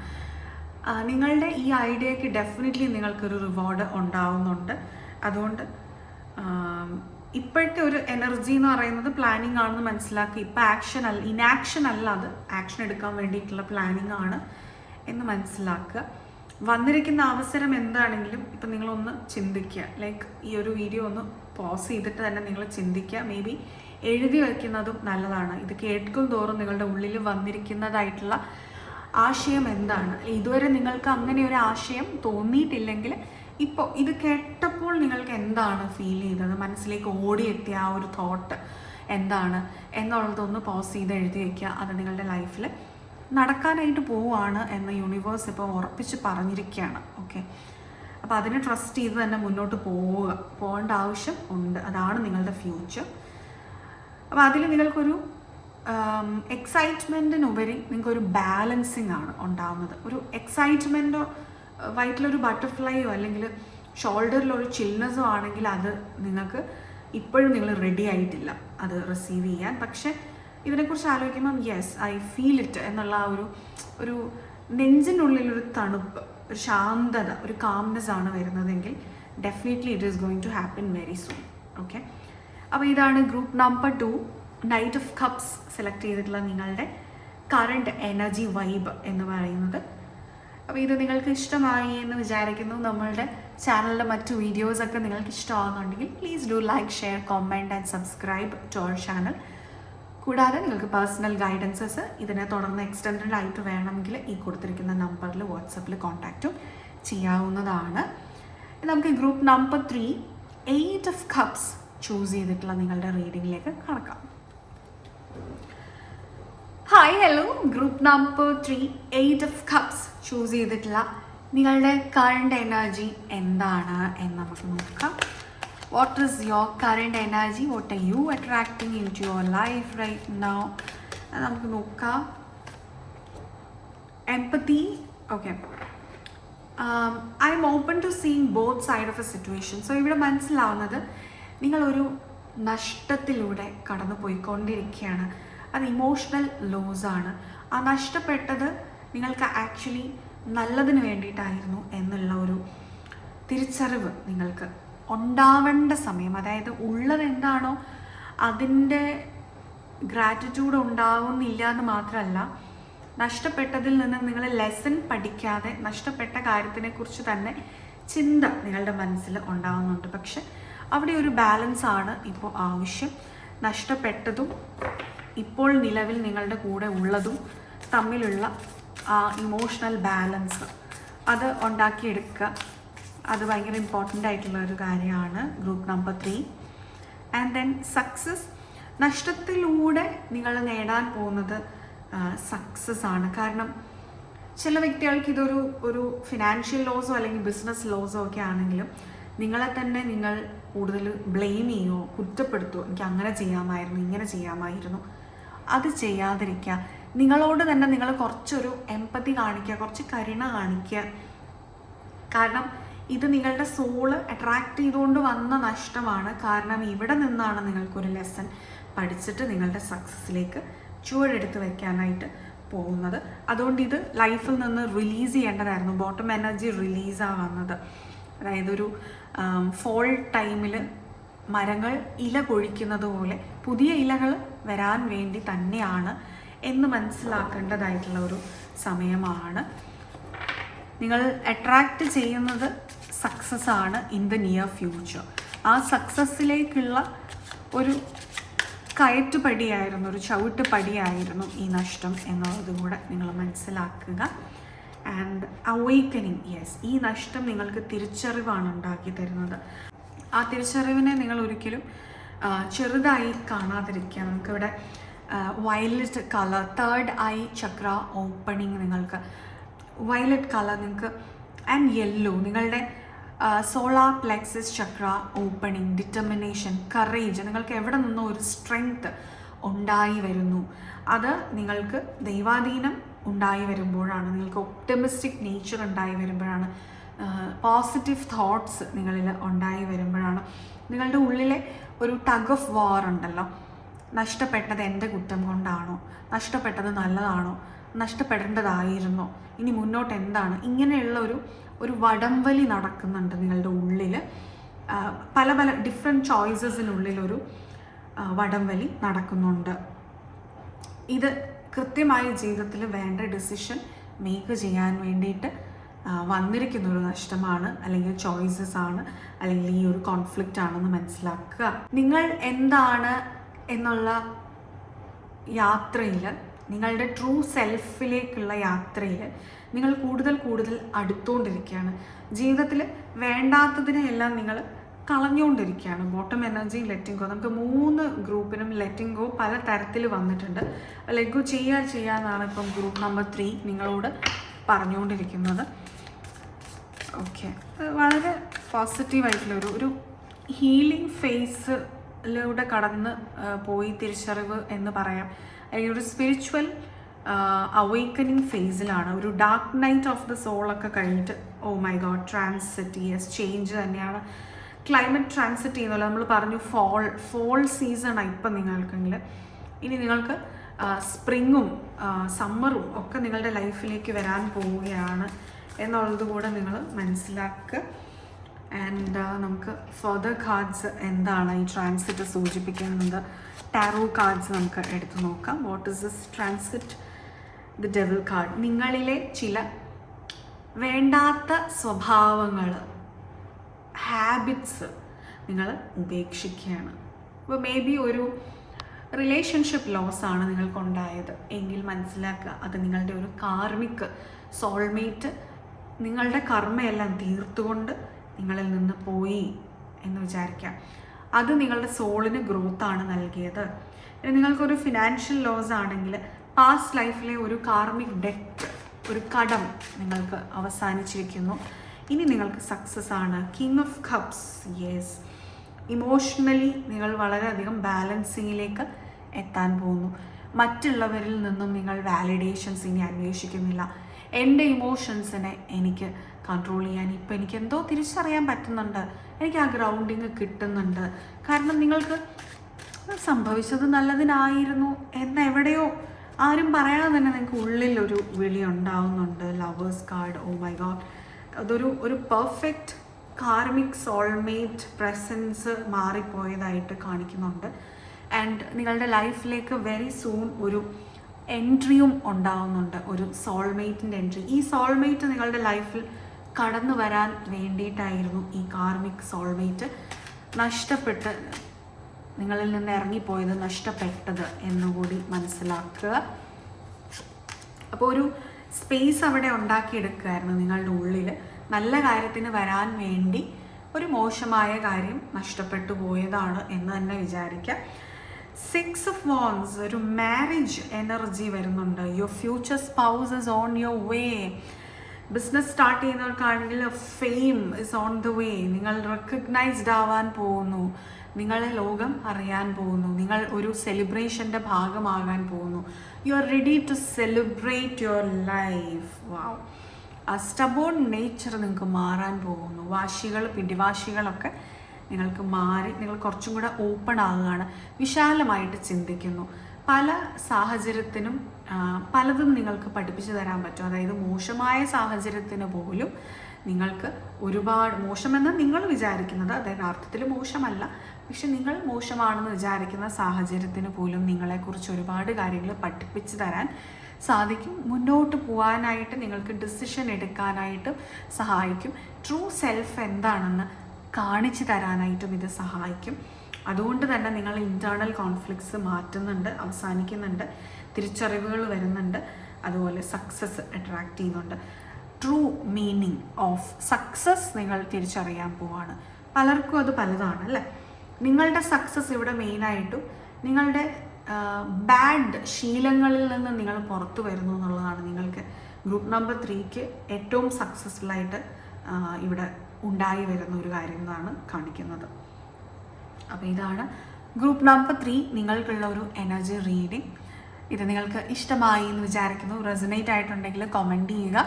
നിങ്ങളുടെ ഈ ഐഡിയക്ക് ഡെഫിനറ്റ്ലി നിങ്ങൾക്കൊരു റിവാർഡ് ഉണ്ടാവുന്നുണ്ട്. അതുകൊണ്ട് ഇപ്പോഴത്തെ ഒരു എനർജി എന്ന് പറയുന്നത് പ്ലാനിങ് ആണെന്ന് മനസ്സിലാക്കി ഇപ്പം ആക്ഷൻ അല്ല ഇനാക്ഷൻ അല്ല അത്. ആക്ഷൻ എടുക്കാൻ വേണ്ടിയിട്ടുള്ള പ്ലാനിങ് ആണ് എന്ന് മനസ്സിലാക്കുക. വന്നിരിക്കുന്ന അവസരം എന്താണെങ്കിലും ഇപ്പം നിങ്ങളൊന്ന് ചിന്തിക്കുക. ലൈക്ക് ഈ ഒരു വീഡിയോ ഒന്ന് പോസ് ചെയ്തിട്ട് തന്നെ നിങ്ങൾ ചിന്തിക്കുക. മേ ബി എഴുതി വയ്ക്കുന്നതും നല്ലതാണ്. ഇത് കേൾക്കും തോറും നിങ്ങളുടെ ഉള്ളിൽ വന്നിരിക്കുന്നതായിട്ടുള്ള ആശയം എന്താണ്? ഇതുവരെ നിങ്ങൾക്ക് അങ്ങനെ ഒരു ആശയം തോന്നിയിട്ടില്ലെങ്കിൽ ഇപ്പോൾ ഇത് കേട്ടപ്പോൾ നിങ്ങൾക്ക് എന്താണ് ഫീൽ ചെയ്തത്? മനസ്സിലേക്ക് ഓടിയെത്തിയ ആ ഒരു തോട്ട് എന്താണ്? എന്നുള്ളതൊന്ന് പോസ് ചെയ്ത് എഴുതി വയ്ക്കുക അത് നിങ്ങളുടെ ലൈഫിൽ നടക്കാനായിട്ട് പോവുകയാണ് എന്ന് യൂണിവേഴ്സ് ഇപ്പോൾ ഉറപ്പിച്ച് പറഞ്ഞിരിക്കുകയാണ്. ഓക്കെ അപ്പോൾ അതിനെ ട്രസ്റ്റ് ചെയ്ത് തന്നെ മുന്നോട്ട് പോവുക. പോകേണ്ട ആവശ്യം ഉണ്ട്. അതാണ് നിങ്ങളുടെ ഫ്യൂച്ചർ അപ്പോൾ അതിൽ നിങ്ങൾക്കൊരു എക്സൈറ്റ്മെന്റിനുപരി നിങ്ങൾക്കൊരു ബാലൻസിങ് ആണ് ഉണ്ടാവുന്നത്. ഒരു എക്സൈറ്റ്മെന്റോ വയറ്റിലൊരു ബട്ടർഫ്ലൈയോ അല്ലെങ്കിൽ ഷോൾഡറിലൊരു ചിൽനെസ്സോ ആണെങ്കിൽ അത് നിങ്ങൾക്ക് ഇപ്പോഴും നിങ്ങൾ റെഡി ആയിട്ടില്ല അത് റിസീവ് ചെയ്യാൻ. പക്ഷെ ഇതിനെക്കുറിച്ച് ആലോചിക്കുമ്പം യെസ് ഐ ഫീൽ ഇറ്റ് എന്നുള്ള ആ ഒരു ഒരു നെഞ്ചിനുള്ളിലൊരു തണുപ്പ് ഒരു ശാന്തത ഒരു കാംനെസ് ആണ് വരുന്നതെങ്കിൽ definitely it is going to happen very soon okay അപ്പോൾ ഇതാണ് group number two knight of cups select ചെയ്തിട്ടുള്ള നിങ്ങളുടെ കറണ്ട് എനർജി വൈബ് എന്ന് പറയുന്നത്. അപ്പോൾ ഇത് നിങ്ങൾക്ക് ഇഷ്ടമായി എന്ന് വിചാരിക്കുന്നു. നമ്മളുടെ ചാനലിലെ മറ്റു വീഡിയോസൊക്കെ നിങ്ങൾക്ക് ഇഷ്ടമാകുന്നുണ്ടെങ്കിൽ please do like share comment and subscribe to our channel കൂടാതെ നിങ്ങൾക്ക് പേഴ്സണൽ ഗൈഡൻസസ് ഇതിനെ തുടർന്ന് എക്സ്റ്റൻഡ് ആയിട്ട് വേണമെങ്കിൽ ഈ കൊടുത്തിരിക്കുന്ന നമ്പറിൽ വാട്സപ്പിൽ കോൺടാക്റ്റും ചെയ്യാവുന്നതാണ്. നമുക്ക് group number three eight of cups choose ചെയ്തിട്ടുള്ള നിങ്ങളുടെ റീഡിങ്ങിലേക്ക് കടക്കാം. Hi hello group number three eight of cups choose ചെയ്തിട്ടില്ല. നിങ്ങളുടെ കറണ്ട് എനർജി എന്താണ് എന്ന് നമുക്ക് നോക്കാം. What is your current energy what are you attracting in to your life right now നമുക്ക് നോക്കാം. Empathy okay I'm open to seeing both side of a situation so ഇവിടെ മനസ്സിലാവുന്നത് നിങ്ങളൊരു നഷ്ടത്തിലൂടെ കടന്നു പോയിക്കൊണ്ടിരിക്കുകയാണ് അത് ഇമോഷണൽ ലോസ് ആണ്. ആ നഷ്ടപ്പെട്ടത് നിങ്ങൾക്ക് ആക്ച്വലി നല്ലതിന് വേണ്ടിയിട്ടായിരുന്നു എന്നുള്ള ഒരു തിരിച്ചറിവ് നിങ്ങൾക്ക് ഉണ്ടാവേണ്ട സമയം അതായത് ഉള്ളത് എന്താണോ അതിന്റെ ഗ്രാറ്റിറ്റ്യൂഡ് ഉണ്ടാവുന്നില്ല എന്ന് മാത്രമല്ല നഷ്ടപ്പെട്ടതിൽ നിന്ന് നിങ്ങൾ ലെസൺ പഠിക്കാതെ നഷ്ടപ്പെട്ട കാര്യത്തിനെക്കുറിച്ച് തന്നെ ചിന്ത നിങ്ങളുടെ മനസ്സിൽ ഉണ്ടാവുന്നുണ്ട്. പക്ഷെ അവിടെ ഒരു ബാലൻസ് ആണ് ഇപ്പോൾ ആവശ്യം. നഷ്ടപ്പെട്ടതും ഇപ്പോൾ നിലവിൽ നിങ്ങളുടെ കൂടെ ഉള്ളതും തമ്മിലുള്ള ആ ഇമോഷണൽ ബാലൻസ് അത് ഉണ്ടാക്കിയെടുക്കുക. അത് ഭയങ്കര ഇമ്പോർട്ടന്റ് ആയിട്ടുള്ള ഒരു കാര്യമാണ് group number three and then success നഷ്ടത്തിലൂടെ നിങ്ങൾ നേടാൻ പോകുന്നത് സക്സസ് ആണ്. കാരണം ചില വ്യക്തികൾക്ക് ഇതൊരു ഒരു ഫിനാൻഷ്യൽ ലോസോ അല്ലെങ്കിൽ ബിസിനസ് ലോസോ ഒക്കെ ആണെങ്കിലും നിങ്ങളെ തന്നെ നിങ്ങൾ കൂടുതൽ ബ്ലെയിം ചെയ്യുമോ കുറ്റപ്പെടുത്തുമോ എനിക്ക് അങ്ങനെ ചെയ്യാമായിരുന്നു ഇങ്ങനെ ചെയ്യാമായിരുന്നു. അത് ചെയ്യാതിരിക്കുക. നിങ്ങളോട് തന്നെ നിങ്ങൾ കുറച്ചൊരു എമ്പതി കാണിക്കുക കുറച്ച് കരുണ കാണിക്കുക. കാരണം ഇത് നിങ്ങളുടെ സോൾ അട്രാക്റ്റ് ചെയ്തുകൊണ്ട് വന്ന നഷ്ടമാണ്. കാരണം ഇവിടെ നിന്നാണ് നിങ്ങൾക്കൊരു ലെസൺ പഠിച്ചിട്ട് നിങ്ങളുടെ സക്സസ്സിലേക്ക് ചുവടെടുത്ത് വെക്കാനായിട്ട് പോകുന്നത്. അതുകൊണ്ട് ഇത് ലൈഫിൽ നിന്ന് റിലീസ് ചെയ്യേണ്ടതായിരുന്നു. ബോട്ടം എനർജി റിലീസാണ് വന്നത്. അതായത് ഒരു ഫോൾ ടൈമിൽ മരങ്ങൾ ഇല കൊഴിക്കുന്നത് പോലെ പുതിയ ഇലകൾ വരാൻ വേണ്ടി തന്നെയാണ് എന്ന് മനസ്സിലാക്കേണ്ടതായിട്ടുള്ള ഒരു സമയമാണ്. നിങ്ങൾ അട്രാക്റ്റ് ചെയ്യുന്നത് സക്സസ് ആണ് ഇൻ ദ നിയർ ഫ്യൂച്ചർ ആ സക്സസ്സിലേക്കുള്ള ഒരു കയറ്റുപടിയായിരുന്നു ഒരു ചവിട്ട് പടിയായിരുന്നു ഈ നഷ്ടം എന്നുള്ളത് കൂടെ നിങ്ങൾ മനസ്സിലാക്കുക. ആൻഡ് അവൈക്കനിങ് യെസ് ഈ നഷ്ടം നിങ്ങൾക്ക് തിരിച്ചറിവാണ് ഉണ്ടാക്കി തരുന്നത്. ആ തിരിച്ചറിവിനെ നിങ്ങൾ ഒരിക്കലും ചെറുതായി കാണാതിരിക്കുക. നമുക്കിവിടെ violet colour third eye chakra opening നിങ്ങൾക്ക് വയലറ്റ് കളർ നിങ്ങൾക്ക് ആൻഡ് യെല്ലോ നിങ്ങളുടെ solar plexus chakra opening determination courage നിങ്ങൾക്ക് എവിടെ നിന്നോ ഒരു സ്ട്രെങ്ത് ഉണ്ടായി വരുന്നു. അത് നിങ്ങൾക്ക് ദൈവാധീനം ഉണ്ടായി വരുമ്പോഴാണ് നിങ്ങൾക്ക് ഒപ്റ്റമിസ്റ്റിക് നേച്ചർ ഉണ്ടായി വരുമ്പോഴാണ് പോസിറ്റീവ് തോട്ട്സ് നിങ്ങളിൽ ഉണ്ടായി വരുമ്പോഴാണ് നിങ്ങളുടെ ഉള്ളിലെ ഒരു ടഗ് ഓഫ് വാർ ഉണ്ടല്ലോ. നഷ്ടപ്പെട്ടത് എന്റെ കുറ്റം കൊണ്ടാണോ? നഷ്ടപ്പെട്ടത് നല്ലതാണോ? നഷ്ടപ്പെടേണ്ടതായിരുന്നോ. ഇനി മുന്നോട്ട് എന്താണ്? ഇങ്ങനെയുള്ള ഒരു ഒരു വടംവലി നടക്കുന്നുണ്ട് നിങ്ങളുടെ ഉള്ളിൽ. പല പല ഡിഫറെന്റ് ചോയ്സസിനുള്ളിലൊരു വടംവലി നടക്കുന്നുണ്ട്. ഇത് കൃത്യമായി ജീവിതത്തിൽ വേണ്ട ഡിസിഷൻ മേക്ക് ചെയ്യാൻ വേണ്ടിയിട്ട് വന്നിരിക്കുന്ന ഒരു നഷ്ടമാണ് അല്ലെങ്കിൽ ചോയ്സസ് ആണ് അല്ലെങ്കിൽ ഈ ഒരു കോൺഫ്ലിക്റ്റ് ആണെന്ന് മനസ്സിലാക്കുക. നിങ്ങൾ എന്താണ് എന്നുള്ള യാത്രയിൽ നിങ്ങളുടെ ട്രൂ സെൽഫിലേക്കുള്ള യാത്രയിൽ നിങ്ങൾ കൂടുതൽ കൂടുതൽ അടുത്തുകൊണ്ടിരിക്കുകയാണ് ജീവിതത്തിൽ വേണ്ടാത്തതിനെ എല്ലാം നിങ്ങൾ കളഞ്ഞുകൊണ്ടിരിക്കുകയാണ് ബോട്ടം എനർജി ലെറ്റിംഗ് ഗോ നമുക്ക് മൂന്ന് ഗ്രൂപ്പിനും ലെറ്റിംഗ് ഗോ പല തരത്തിൽ വന്നിട്ടുണ്ട്. ലെറ്റ് ഗോ ചെയ്യുക ചെയ്യാന്നാണ് ഇപ്പം ഗ്രൂപ്പ് നമ്പർ ത്രീ നിങ്ങളോട് പറഞ്ഞുകൊണ്ടിരിക്കുന്നത് ഓക്കെ വളരെ പോസിറ്റീവായിട്ടുള്ള ഒരു ഹീലിംഗ് ഫേസിലൂടെ കടന്ന് പോയി തിരിച്ചറിവ് എന്ന് പറയാം. അല്ലെങ്കിൽ ഒരു സ്പിരിച്വൽ അവൈക്കനിങ് ഫേസിലാണ് ഒരു ഡാർക്ക് നൈറ്റ് ഓഫ് ദ സോളൊക്കെ കഴിഞ്ഞിട്ട് ഓ my god transit yes change തന്നെയാണ്. ക്ലൈമറ്റ് ട്രാൻസിറ്റ് ചെയ്യുന്നല്ലോ നമ്മൾ പറഞ്ഞു ഫോൾ ഫോൾ സീസണാണ് ഇപ്പം നിങ്ങൾക്കെങ്കിൽ ഇനി നിങ്ങൾക്ക് സ്പ്രിങ്ങും സമ്മറും ഒക്കെ നിങ്ങളുടെ ലൈഫിലേക്ക് വരാൻ പോവുകയാണ്. എന്നുള്ളത് കൂടെ നിങ്ങൾ മനസ്സിലാക്കുക ആൻഡ് നമുക്ക് ഫർദർ കാർഡ്സ് എന്താണ് ഈ ട്രാൻസിറ്റ് സൂചിപ്പിക്കുന്നത്? ടാറോ കാർഡ്സ് നമുക്ക് എടുത്തു നോക്കാം. What is this transit the devil card നിങ്ങളിലെ ചില വേണ്ടാത്ത സ്വഭാവങ്ങൾ ഹാബിറ്റ്സ് നിങ്ങൾ ഉപേക്ഷിക്കുകയാണ്. അപ്പോൾ മേ ബി ഒരു റിലേഷൻഷിപ്പ് ലോസ് ആണ് നിങ്ങൾക്കുണ്ടായത്. എങ്കിൽ മനസ്സിലാക്കുക അത് നിങ്ങളുടെ ഒരു കാർമിക് സോൾമേറ്റ് നിങ്ങളുടെ കർമ്മയെല്ലാം തീർത്തുകൊണ്ട് നിങ്ങളിൽ നിന്ന് പോയി എന്ന് വിചാരിക്കാം. അത് നിങ്ങളുടെ സോളിന് ഗ്രോത്താണ് നൽകിയത്. നിങ്ങൾക്കൊരു ഫിനാൻഷ്യൽ ലോസ് ആണെങ്കിൽ പാസ്റ്റ് ലൈഫിലെ ഒരു കാർമിക് ഡെറ്റ് ഒരു കടം നിങ്ങൾക്ക് അവസാനിച്ചിരിക്കുന്നു. ഇനി നിങ്ങൾക്ക് സക്സസ് ആണ്. King of cups yes emotionally നിങ്ങൾ വളരെയധികം ബാലൻസിങ്ങിലേക്ക് എത്താൻ പോകുന്നു. മറ്റുള്ളവരിൽ നിന്നും നിങ്ങൾ വാലിഡേഷൻസ് ഇനി അന്വേഷിക്കുന്നില്ല. എന്റെ ഇമോഷൻസിനെ എനിക്ക് കൺട്രോൾ ചെയ്യാൻ ഇപ്പം എനിക്ക് എന്തോ തിരിച്ചറിയാൻ പറ്റുന്നുണ്ട്. എനിക്ക് ആ ഗ്രൗണ്ടിങ് കിട്ടുന്നുണ്ട്. കാരണം നിങ്ങൾക്ക് സംഭവിച്ചത് നല്ലതിനായിരുന്നു എന്ന് എവിടെയോ ആരും പറയാതെ തന്നെ നിങ്ങൾക്ക് ഉള്ളിലൊരു വിളി ഉണ്ടാവുന്നുണ്ട്. Lovers card oh my God അതൊരു ഒരു പെർഫെക്റ്റ് കാർമിക് സോൾമേറ്റ് പ്രസൻസ് മാറിപ്പോയതായിട്ട് കാണിക്കുന്നുണ്ട്. ആൻഡ് നിങ്ങളുടെ ലൈഫിലേക്ക് വെരി സൂൺ ഒരു എൻട്രിയും ഉണ്ടാവുന്നുണ്ട്. ഒരു സോൾമേറ്റിന്റെ എൻട്രി. ഈ സോൾമേറ്റ് നിങ്ങളുടെ ലൈഫിൽ കടന്നു വരാൻ വേണ്ടിയിട്ടായിരുന്നു ഈ കാർമിക് സോൾമേറ്റ് നഷ്ടപ്പെട്ട് നിങ്ങളിൽ നിന്ന് ഇറങ്ങിപ്പോയത് നഷ്ടപ്പെട്ടത് എന്നുകൂടി മനസ്സിലാക്കുക. അപ്പോൾ ഒരു സ്പേസ് അവിടെ ഉണ്ടാക്കിയെടുക്കുകയായിരുന്നു നിങ്ങളുടെ ഉള്ളിൽ നല്ല കാര്യത്തിന് വരാൻ വേണ്ടി ഒരു മോശമായ കാര്യം നഷ്ടപ്പെട്ടു പോയതാണ് എന്ന് തന്നെ വിചാരിക്കാം സിക്സ് ഓഫ് വോൺസ് ഒരു മാരേജ് എനർജി വരുന്നുണ്ട്. Your future spouse is on your way business start ചെയ്യുന്നവർക്കാണെങ്കിൽ fame is on the way നിങ്ങൾ റെക്കഗ്നൈസ്ഡ് ആവാൻ പോകുന്നു. നിങ്ങളെ ലോകം അറിയാൻ പോകുന്നു. നിങ്ങൾ ഒരു സെലിബ്രേഷന്റെ ഭാഗമാകാൻ പോകുന്നു. You are ready to celebrate your life wow ആ സ്റ്റബോൺ നേച്ചർ നിങ്ങൾക്ക് മാറാൻ പോകുന്നു. വാശികൾ പിടിവാശികളൊക്കെ നിങ്ങൾക്ക് മാറി നിങ്ങൾ കുറച്ചും കൂടെ ഓപ്പൺ ആകുകയാണ്. വിശാലമായിട്ട് ചിന്തിക്കുന്നു. പല സാഹചര്യത്തിനും പലതും നിങ്ങൾക്ക് പഠിപ്പിച്ചു തരാൻ പറ്റും. അതായത് മോശമായ സാഹചര്യത്തിന് പോലും നിങ്ങൾക്ക് ഒരുപാട് മോശമെന്ന് നിങ്ങൾ വിചാരിക്കുന്നത് അതായത് അർത്ഥത്തിൽ മോശമല്ല. പക്ഷെ നിങ്ങൾ മോശമാണെന്ന് വിചാരിക്കുന്ന സാഹചര്യത്തിന് പോലും നിങ്ങളെക്കുറിച്ച് ഒരുപാട് കാര്യങ്ങൾ പഠിപ്പിച്ചു തരാൻ സാധിക്കും. മുന്നോട്ട് പോകാനായിട്ട് നിങ്ങൾക്ക് ഡിസിഷൻ എടുക്കാനായിട്ട് സഹായിക്കും. ട്രൂ സെൽഫ് എന്താണെന്ന് കാണിച്ചു തരാനായിട്ടും ഇത് സഹായിക്കും. അതുകൊണ്ട് തന്നെ നിങ്ങൾ ഇന്റേർണൽ കോൺഫ്ലിക്ട്സ് മാറ്റുന്നുണ്ട് അവസാനിക്കുന്നുണ്ട് തിരിച്ചറിവുകൾ വരുന്നുണ്ട് അതുപോലെ സക്സസ് അട്രാക്റ്റ് ചെയ്യുന്നുണ്ട്. ട്രൂ മീനിങ് ഓഫ് സക്സസ് നിങ്ങൾ തിരിച്ചറിയാൻ പോവാണ്. പലർക്കും അത് പലതാണ് അല്ലേ? നിങ്ങളുടെ സക്സസ് ഇവിടെ മെയിനായിട്ടും നിങ്ങളുടെ ബാഡ് ശീലങ്ങളിൽ നിന്ന് നിങ്ങൾ പുറത്തു വരുന്നു എന്നുള്ളതാണ് നിങ്ങൾക്ക്. ഗ്രൂപ്പ് നമ്പർ ത്രീക്ക് ഏറ്റവും സക്സസ്ഫുൾ ആയിട്ട് ഇവിടെ ഉണ്ടായി വരുന്ന ഒരു കാര്യം എന്നാണ് കാണിക്കുന്നത്. അപ്പോൾ ഇതാണ് ഗ്രൂപ്പ് നമ്പർ ത്രീ നിങ്ങൾക്കുള്ള ഒരു എനർജി റീഡിംഗ് ഇത് നിങ്ങൾക്ക് ഇഷ്ടമായി എന്ന് വിചാരിക്കുന്നു. റെസനേറ്റ് ആയിട്ടുണ്ടെങ്കിൽ കമന്റ് ചെയ്യുക.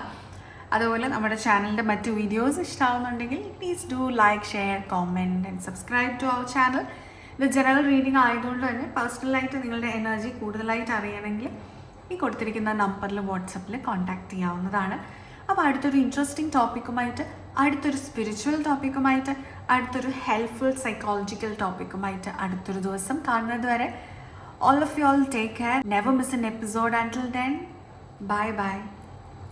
അതുപോലെ നമ്മുടെ ചാനലിന്റെ മറ്റു videos ഇഷ്ടമാവുന്നുണ്ടെങ്കിൽ please do like share comment and subscribe to our channel ഇത് ജനറൽ റീഡിംഗ് ആയതുകൊണ്ട് തന്നെ പേഴ്സണലായിട്ട് നിങ്ങളുടെ എനർജി കൂടുതലായിട്ട് അറിയണമെങ്കിൽ ഈ കൊടുത്തിരിക്കുന്ന നമ്പറിൽ വാട്സപ്പിൽ കോൺടാക്റ്റ് ചെയ്യാവുന്നതാണ്. അപ്പോൾ അടുത്തൊരു ഇൻട്രസ്റ്റിംഗ് ടോപ്പിക്കുമായിട്ട് അടുത്തൊരു സ്പിരിച്വൽ ടോപ്പിക്കുമായിട്ട് അടുത്തൊരു ഹെൽപ്ഫുൾ സൈക്കോളജിക്കൽ ടോപ്പിക്കുമായിട്ട് അടുത്തൊരു ദിവസം കാണുന്നത് വരെ all of you all take care never miss an episode ആൻഡിൽ then bye by